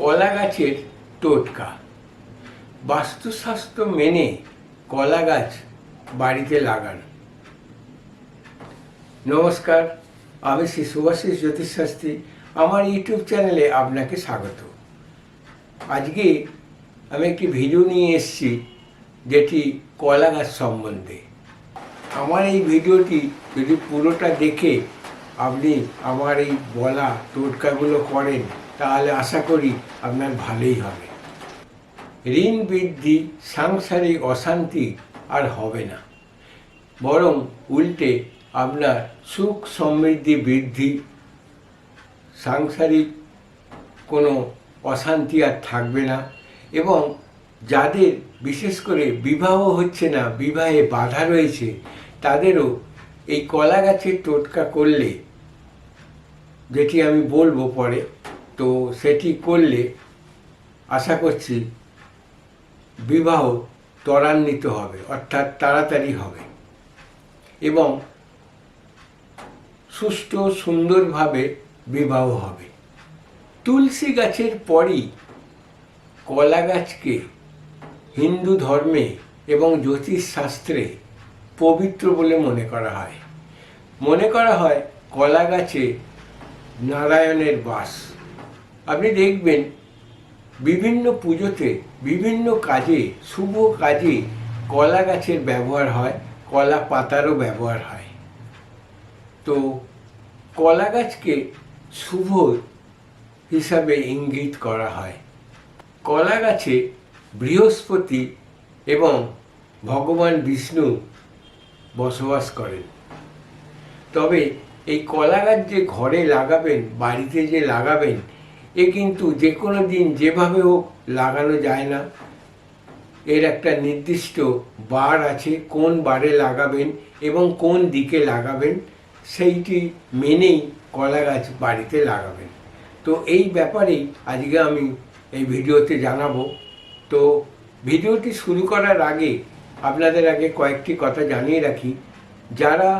কলা গাছের টোটকা। বাস্তুশাস্ত্র মেনে কলা গাছ বাড়িতে লাগান। নমস্কার, আমি শ্রী সুভাষিস জ্যোতিষশাস্ত্রী। আমার ইউটিউব চ্যানেলে আপনাকে স্বাগত। আজকে আমি একটি ভিডিও নিয়ে এসেছি, যেটি কলা গাছ সম্বন্ধে। আমার এই ভিডিওটি যদি পুরোটা দেখে আপনি আমার এই বলা টোটকাগুলো করেন তাহলে আশা করি আপনার ভালোই হবে। ঋণ বৃদ্ধি, সাংসারিক অশান্তি আর হবে না। বরং উল্টে আপনার সুখ সমৃদ্ধি বৃদ্ধি, সাংসারিক কোনো অশান্তি আর থাকবে না এবং যাদের বিশেষ করে বিবাহ হচ্ছে না, বিবাহে বাধা রয়েছে, তাদেরও এই কলা গাছের টোটকা করলে, যেটি আমি বলব পরে তো সেটি করলে আশা করছি বিবাহ ত্বরান্বিত হবে, অর্থাৎ তাড়াতাড়ি হবে। এবং সুষ্ঠু সুন্দরভাবে বিবাহ হবে। তুলসী গাছের পরই কলা গাছকে হিন্দু ধর্মে এবং জ্যোতিষ শাস্ত্রে পবিত্র বলে মনে করা হয়। মনে করা হয় কলা গাছে নারায়ণের বাস। আপনি দেখবেন বিভিন্ন পুজোতে, বিভিন্ন কাজে, শুভ কাজে কলা গাছের ব্যবহার হয়, কলা পাতারও ব্যবহার হয়। তো কলা গাছকে শুভ হিসাবে ইঙ্গিত করা হয়। কলা গাছে বৃহস্পতি এবং ভগবান বিষ্ণু বসবাস করেন। তবে এই কলা গাছ যে ঘরে লাগাবেন, বাড়িতে যে লাগাবেন এ কিন্তু যে কোনো দিন যেভাবে হোক লাগানো যায় না। এর একটা নির্দিষ্ট বার আছে, কোন বারে লাগাবেন এবং কোন দিকে লাগাবেন, সেইটি মেনেই কলা গাছ বাড়িতে লাগাবেন। তো এই ব্যাপারেই আজকে আমি এই ভিডিওতে জানাব। তো ভিডিওটি শুরু করার আগে আপনাদের আগে কয়েকটি কথা জানিয়ে রাখি। যারা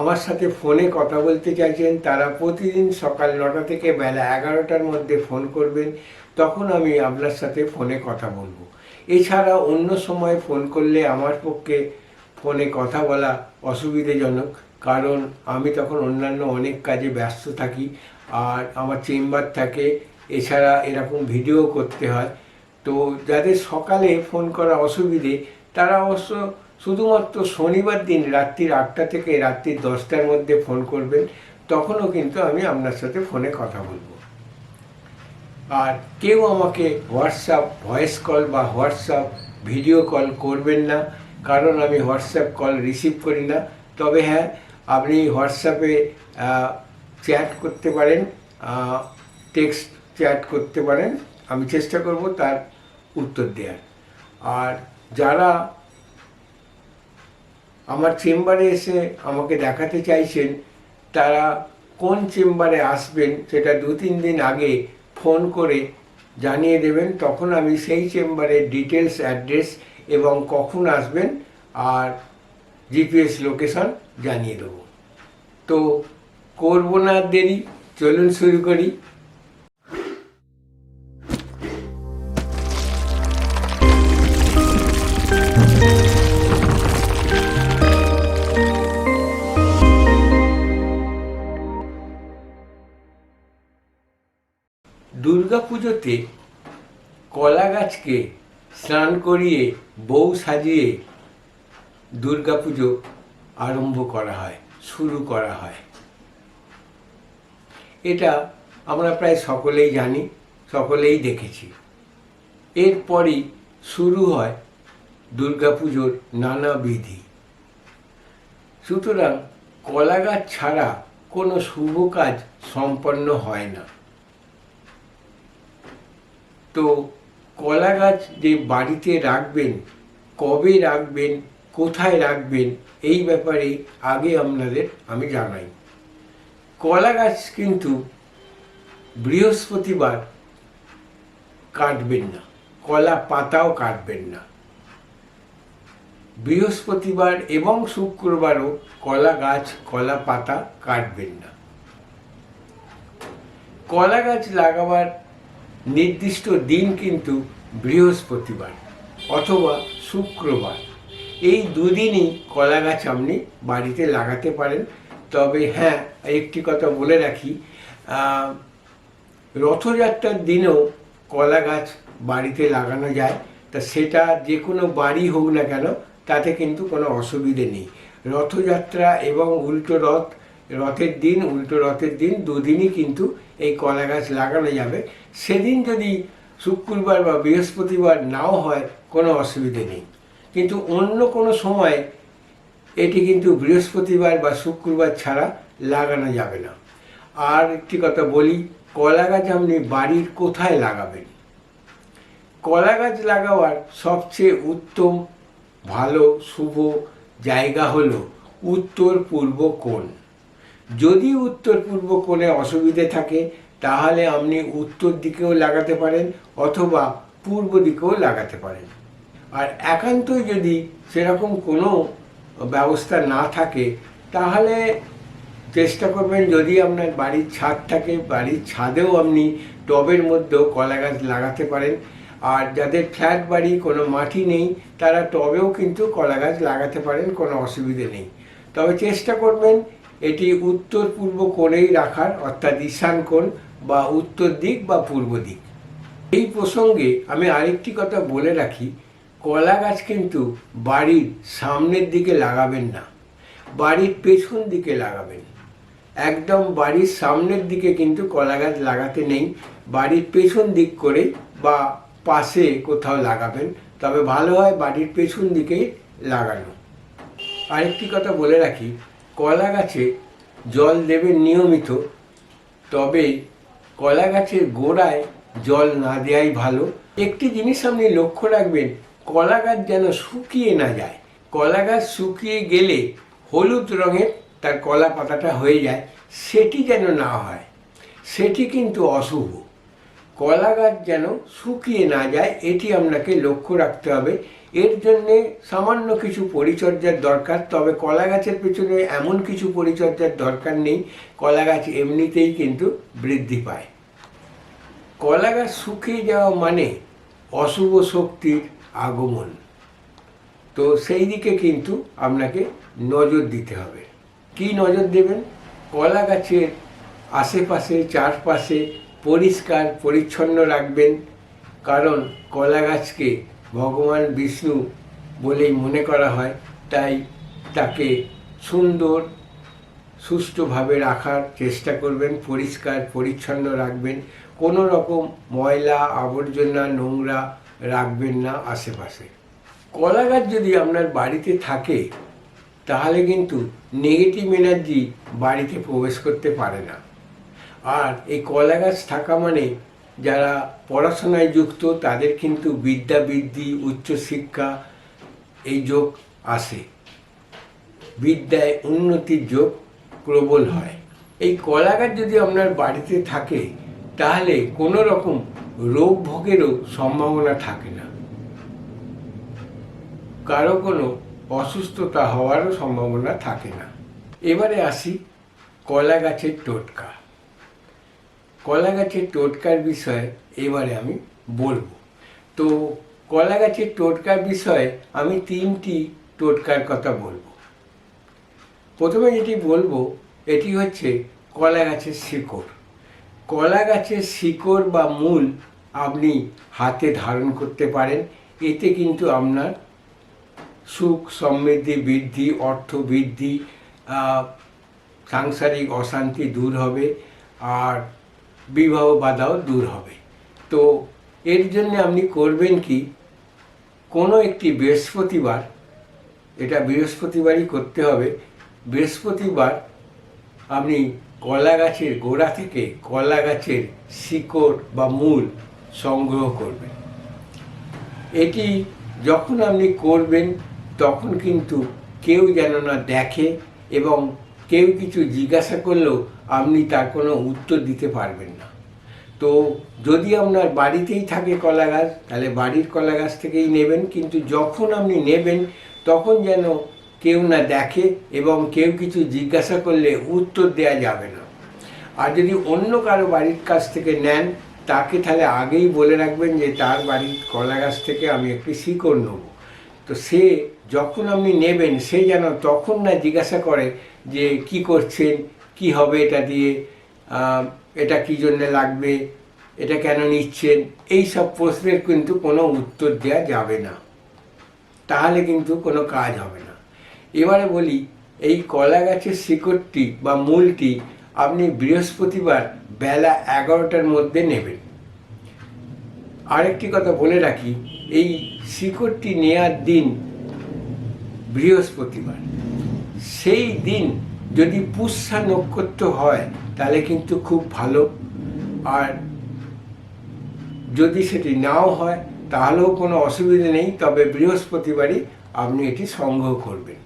আমার সাথে ফোনে কথা বলতে চাইছেন, তারা প্রতিদিন সকাল নটা থেকে বেলা এগারোটার মধ্যে ফোন করবেন, তখন আমি আপনার সাথে ফোনে কথা বলব। এছাড়া অন্য সময় ফোন করলে আমার পক্ষে ফোনে কথা বলা অসুবিধাজনক, কারণ আমি তখন অন্যান্য অনেক কাজে ব্যস্ত থাকি, আর আমার চেম্বার থাকে, এছাড়া এরকম ভিডিও করতে হয়। তো যাদের সকালে ফোন করা অসুবিধে, তারা অবশ্য শুধুমাত্র শনিবার দিন, রাত্রির আটটা থেকে রাত্রি দশটার মধ্যে ফোন করবেন, তখনও কিন্তু আমি আপনার সাথে ফোনে কথা বলব। আর কেউ আমাকে হোয়াটসঅ্যাপ, ভয়েস কল বা হোয়াটসঅ্যাপ ভিডিও কল করবেন না, কারণ আমি হোয়াটসঅ্যাপ কল রিসিভ করি না। তবে হ্যাঁ আপনি হোয়াটসঅ্যাপে চ্যাট করতে পারেন টেক্সট চ্যাট করতে পারেন। আমি চেষ্টা করব তার উত্তর দেওয়ার আর যারা আমার চেম্বারে এসে আমাকে দেখাতে চাইছেন, তারা কোন চেম্বারে আসবেন সেটা দু তিন দিন আগে ফোন করে জানিয়ে দেবেন, তখন আমি সেই চেম্বারের ডিটেলস, অ্যাড্রেস এবং কখন আসবেন আর জিপিএস লোকেশন জানিয়ে দেবো। তো করব না দেরি, চলুন শুরু করি। দুর্গাপুজোতে কলা গাছকে স্নান করিয়ে, বউ সাজিয়ে দুর্গাপুজো আরম্ভ করা হয়, শুরু করা হয়। এটা আমরা প্রায় সকলেই জানি, সকলেই দেখেছি। এরপরই শুরু হয় দুর্গাপুজোর নানা বিধি। সুতরাং কলা গাছ ছাড়া কোনো শুভ কাজ সম্পন্ন হয় না। তো কলা গাছ যে বাড়িতে রাখবেন, কবে রাখবেন, কোথায় রাখবেন, এই ব্যাপারে আগে আপনাদের আমি জানাই। কলা গাছ কিন্তু বৃহস্পতিবার কাটবেন না, কলা পাতাও কাটবেন না। বৃহস্পতিবার এবং শুক্রবারও কলা গাছ, কলা পাতা কাটবেন না। কলা গাছ লাগাবার নির্দিষ্ট দিন কিন্তু বৃহস্পতিবার অথবা শুক্রবার। এই দুদিনই কলা গাছ আপনি বাড়িতে লাগাতে পারেন। তবে হ্যাঁ একটি কথা বলে রাখি রথযাত্রার দিনেও কলা গাছ বাড়িতে লাগানো যায়। তা সেটা যে কোনো বাড়ি হোক না কেন, তাতে কিন্তু কোনো অসুবিধে নেই। রথযাত্রা এবং উল্টো রথ রথের দিন, উল্টো রথের দিন, দুদিনই কিন্তু এই কলা গাছ লাগানো যাবে। সেদিন যদি শুক্রবার বা বৃহস্পতিবার নাও হয়, কোনো অসুবিধে নেই। কিন্তু অন্য কোনো সময় এটি কিন্তু বৃহস্পতিবার বা শুক্রবার ছাড়া লাগানো যাবে না। আর একটি কথা বলি, কলা গাছ আপনি বাড়ির কোথায় লাগাবেন? কলা গাছ লাগাবার সবচেয়ে উত্তম, ভালো, শুভ জায়গা হলো উত্তর পূর্ব কোণ। যদি উত্তর পূর্ব কোণে অসুবিধে থাকে, তাহলে আপনি উত্তর দিকেও লাগাতে পারেন অথবা পূর্ব দিকেও লাগাতে পারেন। আর একান্তই যদি সেরকম কোনো ব্যবস্থা না থাকে, তাহলে চেষ্টা করবেন যদি আপনার বাড়ির ছাদ থাকে, বাড়ির ছাদেও আপনি টবের মধ্যেও কলা গাছ লাগাতে পারেন। আর যাদের ফ্ল্যাট বাড়ি, কোনো মাটি নেই, তারা টবেও কিন্তু কলা গাছ লাগাতে পারেন, কোনো অসুবিধে নেই। তবে চেষ্টা করবেন এটি উত্তর পূর্ব কোণেই রাখার, অর্থাৎ ঈশান কোণ বা উত্তর দিক বা পূর্ব দিক। এই প্রসঙ্গে আমি আরেকটি কথা বলে রাখি, কলা গাছ কিন্তু বাড়ির সামনের দিকে লাগাবেন না, বাড়ির পেছন দিকে লাগাবেন। একদম বাড়ির সামনের দিকে কিন্তু কলা গাছ লাগাতে নেই, বাড়ির পেছন দিক করে বা পাশে কোথাও লাগাবেন, তবে ভালো হয় বাড়ির পেছন দিকেই লাগানো। আরেকটি কথা বলে রাখি কলা গাছে জল দেবেন নিয়মিত তবে কলা গাছের গোড়ায় জল না দেওয়াই ভালো। একটি জিনিস আপনি লক্ষ্য রাখবেন, কলা গাছ যেন শুকিয়ে না যায়। কলা গাছ শুকিয়ে গেলে হলুদ রঙের তার কলা পাতাটা হয়ে যায়, সেটি যেন না হয়। সেটি কিন্তু অশুভ। কলা গাছ যেন শুকিয়ে না যায়, এটি আপনাকে লক্ষ্য রাখতে হবে। এর জন্যে সামান্য কিছু পরিচর্যার দরকার, তবে কলা গাছের পেছনে এমন কিছু পরিচর্যার দরকার নেই। কলা গাছ এমনিতেই কিন্তু বৃদ্ধি পায়। কলা গাছ শুকিয়ে যাওয়া মানে অশুভ শক্তির আগমন। তো সেই দিকে কিন্তু আপনাকে নজর দিতে হবে। কি নজর দেবেন? কলা গাছের আশেপাশে, চারপাশে পরিষ্কার, পরিচ্ছন্ন রাখবেন। কারণ কলা গাছকে ভগবান বিষ্ণু বলেই মনে করা হয়, তাই তাকে সুন্দর, সুষ্ঠুভাবে রাখার চেষ্টা করবেন, পরিষ্কার, পরিচ্ছন্ন রাখবেন, কোনো রকম ময়লা, আবর্জনা, নোংরা রাখবেন না আশেপাশে। কলা গাছ যদি আপনার বাড়িতে থাকে, তাহলে কিন্তু নেগেটিভ এনার্জি বাড়িতে প্রবেশ করতে পারে না। আর এই কলা গাছ থাকা মানে যারা পড়াশোনায় যুক্ত, তাদের কিন্তু বিদ্যা বৃদ্ধি উচ্চশিক্ষা এই যোগ আসে। বিদ্যায় উন্নতির যোগ প্রবল হয়। এই কলা গাছ যদি আপনার বাড়িতে থাকে, তাহলে কোনো রকম রোগ ভোগেরও সম্ভাবনা থাকে না। কারও কোনো অসুস্থতা হওয়ারও সম্ভাবনা থাকে না। এবারে আসি কলা গাছের টোটকা। কলা গাছের টোটকার বিষয়ে এবারে আমি বলব। তো কলা গাছের টোটকার বিষয়ে আমি তিনটি টোটকার কথা বলব। প্রথমে যেটি বলব, এটি হচ্ছে কলা গাছের শিকড়। কলা গাছের শিকড় বা মূল আপনি হাতে ধারণ করতে পারেন, এতে কিন্তু আপনার সুখ, সমৃদ্ধি, বৃদ্ধি অর্থ বৃদ্ধি সাংসারিক অশান্তি দূর হবে। আর বিবাহ বাধাও দূর হবে। তো এর জন্য আপনি করবেন কি? কোনো একটি বৃহস্পতিবার, এটা বৃহস্পতিবারই করতে হবে। বৃহস্পতিবার আপনি কলা গাছের গোড়া থেকে কলা গাছের শিকড় বা মূল সংগ্রহ করবেন। এটি যখন আপনি করবেন, তখন কিন্তু কেউ যেন না দেখে এবং কেউ কিছু জিজ্ঞাসা করলেও আপনি তার কোনো উত্তর দিতে পারবেন না। তো যদি আপনার বাড়িতেই থাকে কলা গাছ তাহলে বাড়ির কলা গাছ থেকেই নেবেন, কিন্তু যখন আপনি নেবেন, তখন যেন কেউ না দেখে এবং কেউ কিছু জিজ্ঞাসা করলে উত্তর দেওয়া যাবে না। আর যদি অন্য কারও বাড়ির কাছ থেকে নেন, তাকে তাহলে আগেই বলে রাখবেন যে তার বাড়ির কলা গাছ থেকে আমি একটি শিকড় নেব। তো সে যখন আপনি নেবেন, সে যেন তখন না জিজ্ঞাসা করে যে কি করছেন, কি হবে এটা দিয়ে এটা কি জন্য লাগবে, এটা কেন নিচ্ছেন, এই সব প্রশ্নের কিন্তু কোনো উত্তর দেওয়া যাবে না। তাহলে কিন্তু কোনো কাজ হবে না। এবারে বলি, এই কলা গাছের শিকড়টি বা মূলটি আপনি বৃহস্পতিবার বেলা এগারোটার মধ্যে নেবেন। আরেকটি কথা বলে রাখি, এই শিকড়টি নেয়ার দিন বৃহস্পতিবার। সেই দিন যদি পুষ্যা নক্ষত্র হয়, তাহলে কিন্তু খুব ভালো। আর যদি সেটি নাও হয়, তাহলেও কোনো অসুবিধা নেই, তবে বৃহস্পতিবারই আপনি এটি সংগ্রহ করবেন।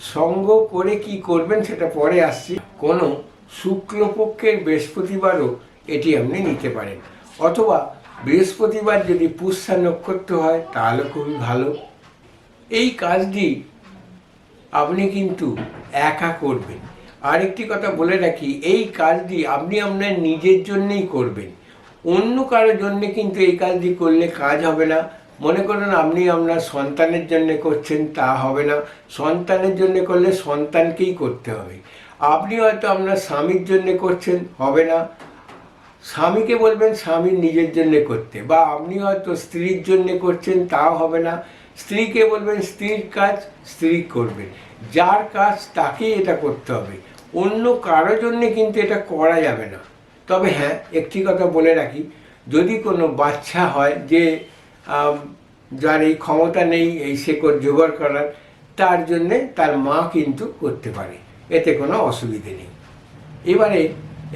সংগ্রহ করে কি করবেন সেটা পরে আসছি। কোনো শুক্লপক্ষের বৃহস্পতিবারও এটি আপনি নিতে পারেন। অথবা বৃহস্পতিবার যদি পুষ্যা নক্ষত্র হয়, তাহলে খুবই ভালো। এই কাজটি আপনি কিন্তু একা করবেন। আরেকটি কথা বলে রাখি, এই কাজটি আপনি আপনার নিজের জন্যেই করবেন। অন্য কারোর জন্য কিন্তু এই কাজটি করলে কাজ হবে না। মনে করুন, আপনি আপনার সন্তানের জন্য করছেন, তা হবে না। সন্তানের জন্য করলে সন্তানকেই করতে হবে। আপনি হয়তো আপনার স্বামীর জন্য করছেন, হবে না। স্বামীকে বলবেন স্বামীর নিজের জন্য করতে। বা আপনি হয়তো স্ত্রীর জন্য করছেন, তাও হবে না। স্ত্রীকে বলবেন, স্ত্রীর কাজ স্ত্রী করবেন যার কাজ তাকেই এটা করতে হবে। অন্য কারও জন্য কিন্তু এটা করা যাবে না। তবে হ্যাঁ একটি কথা বলে রাখি, যদি কোনো বাচ্চা হয় যে যার এই ক্ষমতা নেই, এই শেকড় জোগাড় করার, তার জন্যে তার মা কিন্তু করতে পারে। এতে কোনো অসুবিধে নেই। এবারে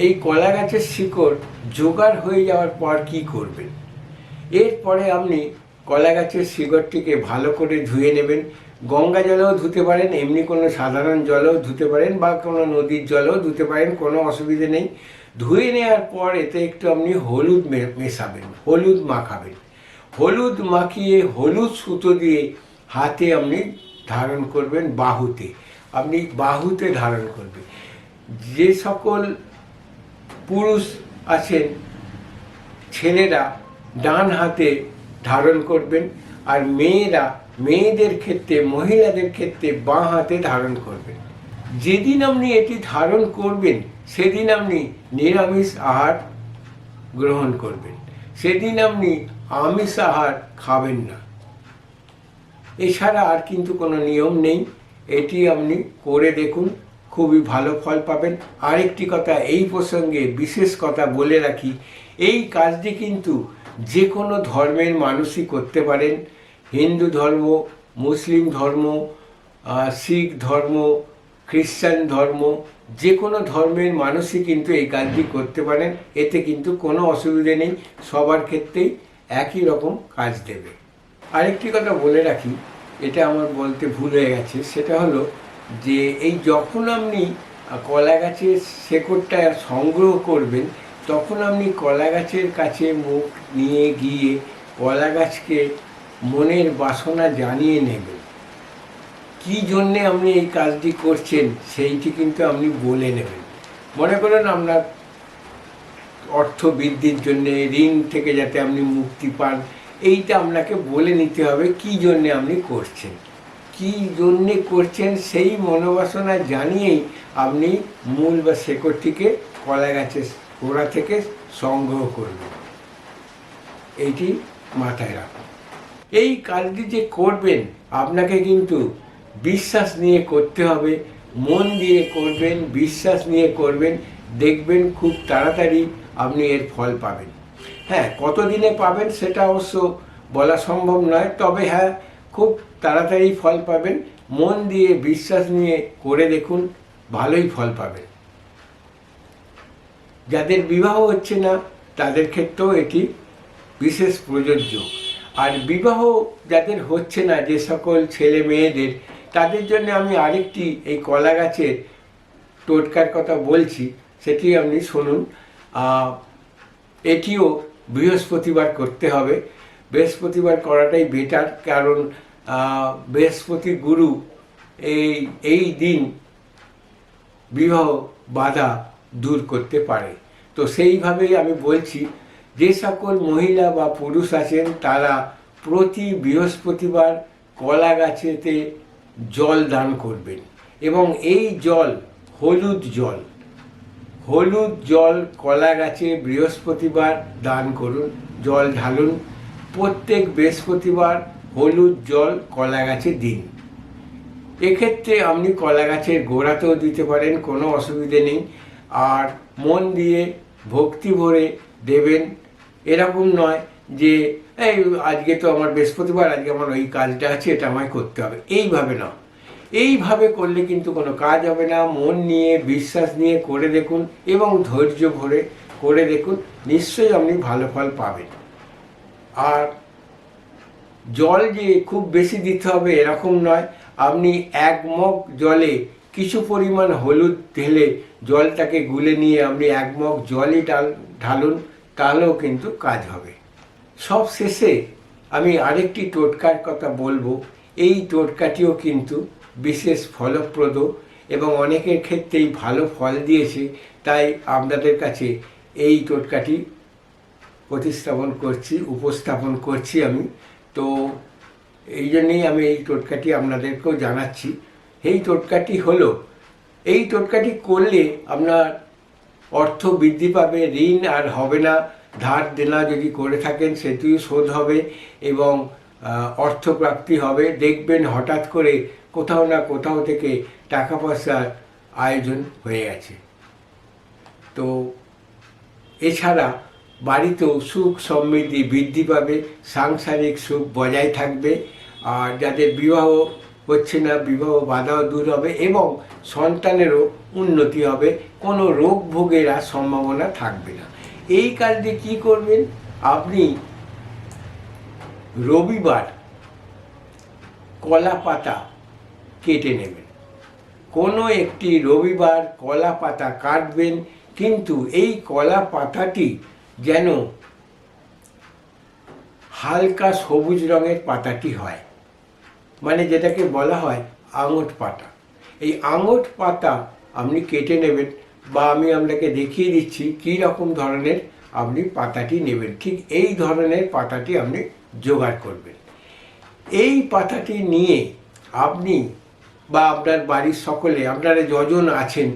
এই কলা গাছের শিকড় জোগাড় হয়ে যাওয়ার পর কি করবেন? এরপরে আপনি কলা গাছের শিকড়টিকে ভালো করে ধুয়ে নেবেন। গঙ্গা জলেও ধুতে পারেন, এমনি কোনো সাধারণ জলেও ধুতে পারেন বা কোনো নদীর জলেও ধুতে পারেন, কোনো অসুবিধে নেই। ধুয়ে নেওয়ার পর এতে একটু আপনি হলুদ মেশাবেন, হলুদ মাখাবেন। হলুদ মাখিয়ে হলুদ সুতো দিয়ে হাতে আপনি ধারণ করবেন বাহুতে। আপনি বাহুতে ধারণ করবেন। যে সকল পুরুষ আছেন, ছেলেরা ডান হাতে ধারণ করবেন। আর মেয়েরা, মেয়েদের ক্ষেত্রে, মহিলাদের ক্ষেত্রে বাঁ হাতে ধারণ করবেন। যেদিন আপনি এটি ধারণ করবেন, সেদিন আপনি নিরামিষ আহার গ্রহণ করবেন। সেদিন আপনি আমিষ আহার খাবেন না। এছাড়া আর কিন্তু কোনো নিয়ম নেই। এটি আপনি করে দেখুন, খুবই ভালো ফল পাবেন। আরেকটি কথা এই প্রসঙ্গে বিশেষ কথা বলে রাখি। এই কাজটি কিন্তু যে কোনো ধর্মের মানুষই করতে পারেন। হিন্দু ধর্ম, মুসলিম ধর্ম শিখ ধর্ম, খ্রিস্টান ধর্ম যে কোনো ধর্মের মানুষই কিন্তু এই কাজটি করতে পারেন। এতে কিন্তু কোনো অসুবিধে নেই, সবার ক্ষেত্রেই একই রকম কাজ দেবে। আরেকটি কথা বলে রাখি, এটা আমার বলতে ভুল হয়ে গেছে, সেটা হলো যে এই যখন আপনি কলা গাছের শেকড়টা সংগ্রহ করবেন তখন আপনি কলা গাছের কাছে মুখ নিয়ে গিয়ে কলা গাছকে মনের বাসনা জানিয়ে নেবেন। কি জন্যে আপনি এই কাজটি করছেন সেইটি কিন্তু আপনি বলে নেবেন। মনে করেন আপনার অর্থ বৃদ্ধির জন্যে, ঋণ থেকে যাতে আপনি মুক্তি পান, এইটা আপনাকে বলে নিতে হবে কি জন্যে আপনি করছেন। কি জন্যে করছেন সেই মনোবাসনা জানিয়েই আপনি মূল বা শেকড়টিকে কলা গাছের গোড়া থেকে সংগ্রহ করবে এইটি মাথায় রাখুন এই কাজটি যে করবেন, আপনাকে কিন্তু বিশ্বাস নিয়ে করতে হবে, মন দিয়ে করবেন, বিশ্বাস নিয়ে করবেন, দেখবেন খুব তাড়াতাড়ি আপনি এর ফল পাবেন। হ্যাঁ কতদিনে পাবেন সেটা অবশ্য বলা সম্ভব নয়, তবে হ্যাঁ খুব তাড়াতাড়ি ফল পাবেন। মন দিয়ে বিশ্বাস নিয়ে করে দেখুন, ভালোই ফল পাবেন। যাদের বিবাহ হচ্ছে না, তাদের ক্ষেত্রেও এটি বিশেষ প্রযোজ্য। আর বিবাহ যাদের হচ্ছে না, যে সকল ছেলে মেয়েদের, তাদের জন্য আমি আরেকটি এই কলা গাছের টোটকার কথা বলছি, সেটি আপনি শুনুন। এটিও বৃহস্পতিবার করতে হবে। বৃহস্পতিবার করাটাই বেটার কারণ বৃহস্পতি গুরু এই এই দিন বিবাহ বাধা দূর করতে পারে। তো সেইভাবেই আমি বলছি, যে সকল মহিলা বা পুরুষ আছেন, তারা প্রতি বৃহস্পতিবার কলা গাছেতে জল দান করবেন এবং এই জল, হলুদ জল হলুদ জল কলা গাছে বৃহস্পতিবার দান করুন, জল ঢালুন, প্রত্যেক বৃহস্পতিবার হলুদ জল কলা গাছে দিন। এক্ষেত্রে আপনি কলা গাছের গোড়াতেও দিতে পারেন, কোনো অসুবিধে নেই। আর মন দিয়ে ভক্তি ভরে দেবেন। এরকম নয় যে, এই আজকে তো আমার বৃহস্পতিবার, আজকে আমার ওই কাজটা আছে, এটা আমায় করতে হবে। এইভাবে না এইভাবে করলে কিন্তু কোনো কাজ হবে না। মন নিয়ে, বিশ্বাস নিয়ে করে দেখুন এবং ধৈর্য ভরে করে দেখুন, নিশ্চয়ই আপনি ভালো ফল পাবেন। আর জল যে খুব বেশি দিতে হবে এরকম নয়। আপনি এক মগ জলে কিছু পরিমাণ হলুদ ঢেলে জলটাকে গুলে নিয়ে আপনি এক মগ জলই ডাল ঢালুন, তাহলেও কিন্তু কাজ হবে। সব শেষে আমি আরেকটি টোটকার কথা বলব। এই টোটকাটিও কিন্তু বিশেষ ফলপ্রদ এবং অনেকের ক্ষেত্রেই ভালো ফল দিয়েছে, তাই আপনাদের কাছে এই টোটকাটি প্রতিস্থাপন করছি, উপস্থাপন করছি আমি। তো এই জন্যেই আমি এই টোটকাটি আপনাদেরকেও জানাচ্ছি। এই টোটকাটি হলো। এই টোটকাটি করলে আপনার অর্থ বৃদ্ধি পাবে, ঋণ আর হবে না। ধার দেনা যদি করে থাকেন, সেটিও শোধ হবে এবং অর্থপ্রাপ্তি হবে। দেখবেন হঠাৎ করে কোথাও না কোথাও থেকে টাকা পয়সার আয়োজন হয়ে গেছে। তো এছাড়া বাড়িতেও সুখ সমৃদ্ধি বৃদ্ধি পাবে, সাংসারিক সুখ বজায় থাকবে। আর যাদের বিবাহ হচ্ছে না, বিবাহ বাধাও দূর হবে এবং সন্তানেরও উন্নতি হবে, কোনো রোগ ভোগের আর সম্ভাবনা থাকবে না। এই কাজটি কি করবেন? আপনি রবিবার কলা পাতা কেটে নেবেন। কোনো একটি রবিবার কলা পাতা কাটবেন, কিন্তু এই কলা পাতাটি যেন হালকা সবুজ রঙের পাতাটি হয়। মানে যেটাকে বলা হয় আঙট পাতা। এই আঙট পাতা আপনি কেটে নেবেন বা আমি আপনাকে দেখিয়ে দিচ্ছি কী রকম ধরনের আপনি পাতাটি নেবেন। ঠিক এই ধরনের পাতাটি আপনি জোগাড় করবেন। এই পাতাটি নিয়ে আপনি বা আপনার বাড়ির সকলে, আপনারা যজন আছেন,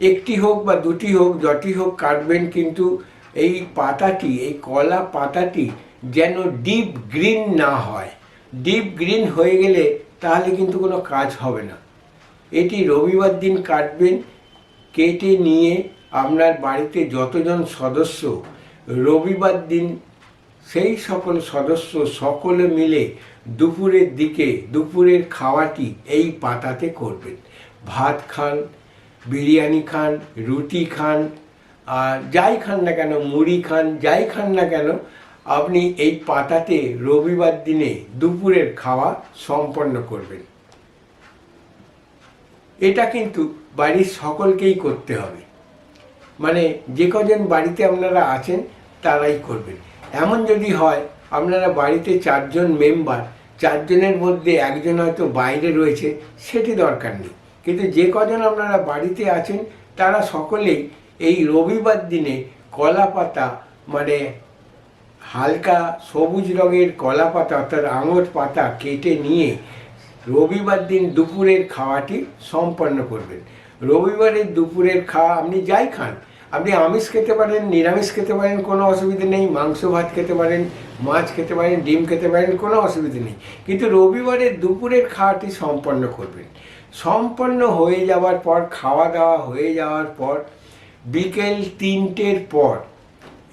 একটি হোক বা দুটি হোক, যটি হোক কাটবেন, কিন্তু এই পাতাটি, এই কলা পাতাটি যেন ডিপ গ্রিন না হয়। ডিপ গ্রিন হয়ে গেলে তাহলে কিন্তু কোনো কাজ হবে না। এটি রবিবার দিন কাটবেন, কেটে নিয়ে আপনার বাড়িতে যতজন সদস্য, রবিবার দিন সেই সকল সদস্য সকলে মিলে দুপুরের দিকে, দুপুরের খাওয়াটি এই পাতাতে করবেন। ভাত খান, বিরিয়ানি খান, রুটি খান, আর যাই খান না কেন, মুড়ি খান, যাই খান না কেন আপনি এই পাতাতে রবিবার দিনে দুপুরের খাওয়া সম্পন্ন করবেন। এটা কিন্তু বাড়ির সকলকেই করতে হবে। মানে যে কজন বাড়িতে আপনারা আছেন, তারাই করবেন। এমন যদি হয়, আপনারা বাড়িতে চারজন মেম্বার, চারজনের মধ্যে একজন হয়তো বাইরে রয়েছে, সেটি দরকার নেই। কিন্তু যে কজন আপনারা বাড়িতে আছেন, তারা সকলেই এই রবিবার দিনে কলা পাতা মানে হালকা সবুজ রঙের কলা পাতা অর্থাৎ আঙট পাতা কেটে নিয়ে রবিবার দিন দুপুরের খাওয়াটি সম্পন্ন করবেন। রবিবারের দুপুরের খাওয়া আপনি যাই খান, আপনি আমিষ খেতে পারেন, নিরামিষ খেতে পারেন, কোনো অসুবিধা নেই। মাংস, ভাত খেতে পারেন, মাছ খেতে পারেন, ডিম খেতে পারেন, কোনো অসুবিধা নেই। কিন্তু রবিবারের দুপুরের খাওয়াটি সম্পন্ন করবেন। সম্পন্ন হয়ে যাওয়ার পর, খাওয়া দাওয়া হয়ে যাওয়ার পর, বিকেল তিনটের পর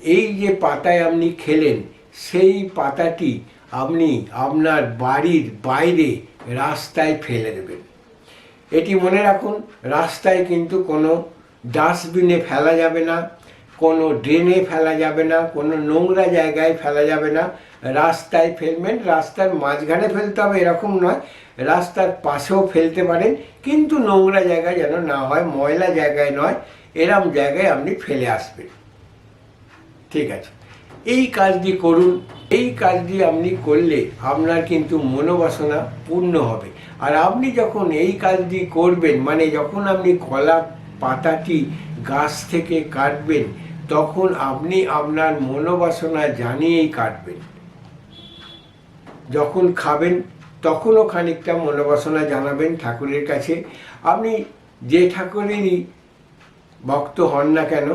এই যে পাতায় আপনি খেলেন, সেই পাতাটি আপনি আপনার বাড়ির বাইরে রাস্তায় ফেলে দেবেন। এটি মনে রাখুন, রাস্তায় কিন্তু কোনো ডাস্টবিনে ফেলা যাবে না, কোনো ড্রেনে ফেলা যাবে না, কোনো নোংরা জায়গায় ফেলা যাবে না। রাস্তায় ফেলবেন, রাস্তার মাঝখানে ফেলতে হবে, এরকম নয়। রাস্তার পাশেও ফেলতে পারেন, কিন্তু নোংরা জায়গায় যেন না হয়, ময়লা জায়গায় নয়, এরম জায়গায় আপনি ফেলে আসবেন। ঠিক আছে। এই কাজটি করুন, এই কাজটি আপনি করলে আপনার কিন্তু মনোবাসনা পূর্ণ হবে। আর আপনি যখন এই কাজটি করবেন মানে যখন আপনি কলা পাতাটি গাছ থেকে কাটবেন, তখন আপনি আপনার মনোবাসনা জানিয়েই কাটবেন। যখন খাবেন, তখনও খানিকটা মনোবাসনা জানাবেন ঠাকুরের কাছে। আপনি যে ঠাকুরেরই ভক্ত হন না কেন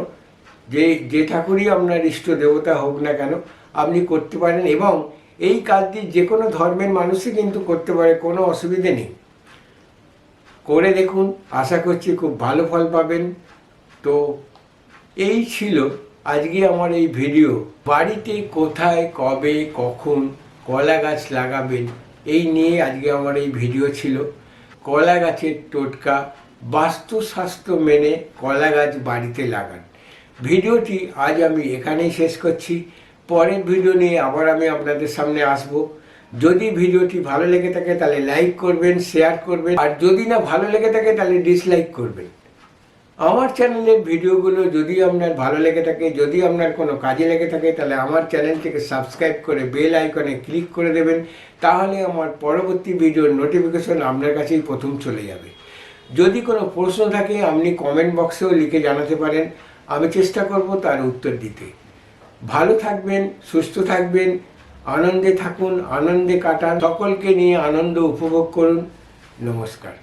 যে যে ঠাকুরই আপনার ইষ্ট দেবতা হোক না কেন, আপনি করতে পারেন এবং এই কাজটি যে কোনো ধর্মের মানুষই কিন্তু করতে পারে, কোনো অসুবিধে নেই। করে দেখুন, আশা করছি খুব ভালো ফল পাবেন। তো এই ছিল আজকে আমার এই ভিডিও। বাড়িতে কোথায়, কবে, কখন কলা গাছ লাগাবেন, এই নিয়ে আজকে আমার এই ভিডিও ছিল। কলা গাছের টোটকা বাস্তুশাস্ত্র মেনে কলা গাছ বাড়িতে লাগান। ভিডিওটি আজ আমি এখানেই শেষ করছি। পরের ভিডিও নিয়ে আবার আমি আপনাদের সামনে আসব। যদি ভিডিওটি ভালো লেগে থাকে তাহলে লাইক করবেন, শেয়ার করবেন, আর যদি না ভালো লেগে থাকে তাহলে ডিসলাইক করবেন। আমার চ্যানেলের ভিডিওগুলো যদি আপনার ভালো লেগে থাকে, যদি আপনার কোনো কাজে লেগে থাকে, তাহলে আমার চ্যানেলটিকে সাবস্ক্রাইব করে বেল আইকনে ক্লিক করে দেবেন। তাহলে আমার পরবর্তী ভিডিওর নোটিফিকেশন আপনার কাছেই প্রথম চলে যাবে। যদি কোনো প্রশ্ন থাকে, আপনি কমেন্ট বক্সেও লিখে জানাতে পারেন। আমি চেষ্টা করব তার উত্তর দিতে। ভালো থাকবেন, সুস্থ থাকবেন, আনন্দে থাকুন, আনন্দে কাটান, সকলকে নিয়ে আনন্দ উপভোগ করুন। নমস্কার।